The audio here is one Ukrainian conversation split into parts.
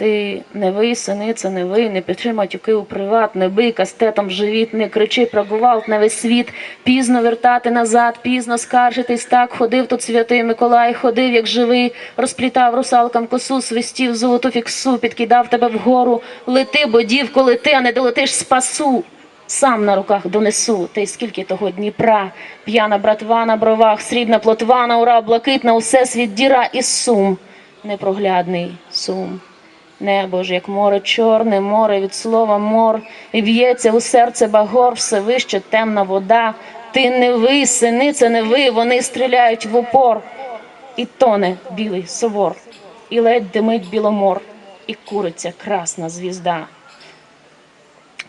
Ти не ви, синиця, не ви, не пиши матюки у приват, не бий кастетом живіт, не кричи про гвалт на весь світ, пізно вертати назад, пізно скаржитись так, ходив тут святий Миколай, ходив, як живий, розплітав русалкам косу, свистів золоту фіксу, підкидав тебе вгору, лети, бо дівко, лети, а не долетиш спасу. Сам на руках донесу, та й скільки того Дніпра, п'яна братва на бровах, срібна плотва на ура, блакитна, усе світ діра і сум, непроглядний сум. Небо ж, як море чорне, море від слова мор, і б'ється у серце багор, все вище темна вода. Ти не ви, синиця, не ви, вони стріляють в упор. І тоне білий совор, і ледь димить біломор, і куриться красна звізда.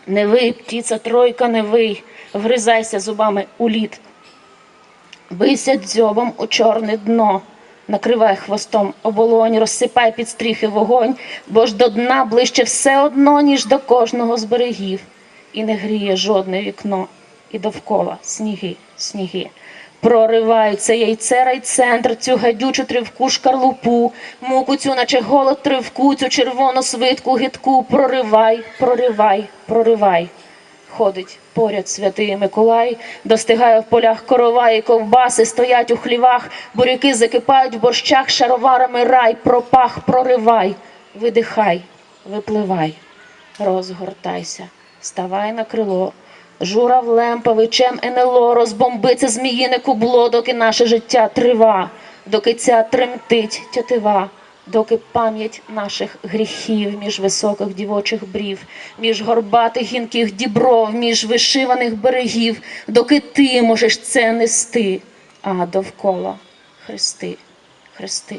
Не вий, птіця тройка, не вий, вгризайся зубами у лід. Бийся дзьобом у чорне дно, накривай хвостом оболонь, розсипай під стріхи вогонь, бо ж до дна ближче все одно, ніж до кожного з берегів, і не гріє жодне вікно, і довкола сніги, сніги. Проривай це яйце райцентр, цю гадючу тривку шкарлупу, муку цю, наче голод тривку, цю червону свитку гидку, проривай, проривай, проривай. Ходить поряд святий Миколай, достигає в полях корова і ковбаси, стоять у хлівах, буряки закипають в борщах, шароварами рай, пропах, проривай, видихай, випливай, розгортайся, ставай на крило. Журав лемпавичем НЛО, розбомби це зміїне кубло, доки наше життя трива, доки ця тремтить тятива, доки пам'ять наших гріхів між високих дівочих брів, між горбатих гінких дібров, між вишиваних берегів, доки ти можеш це нести, а довкола хрести, хрести.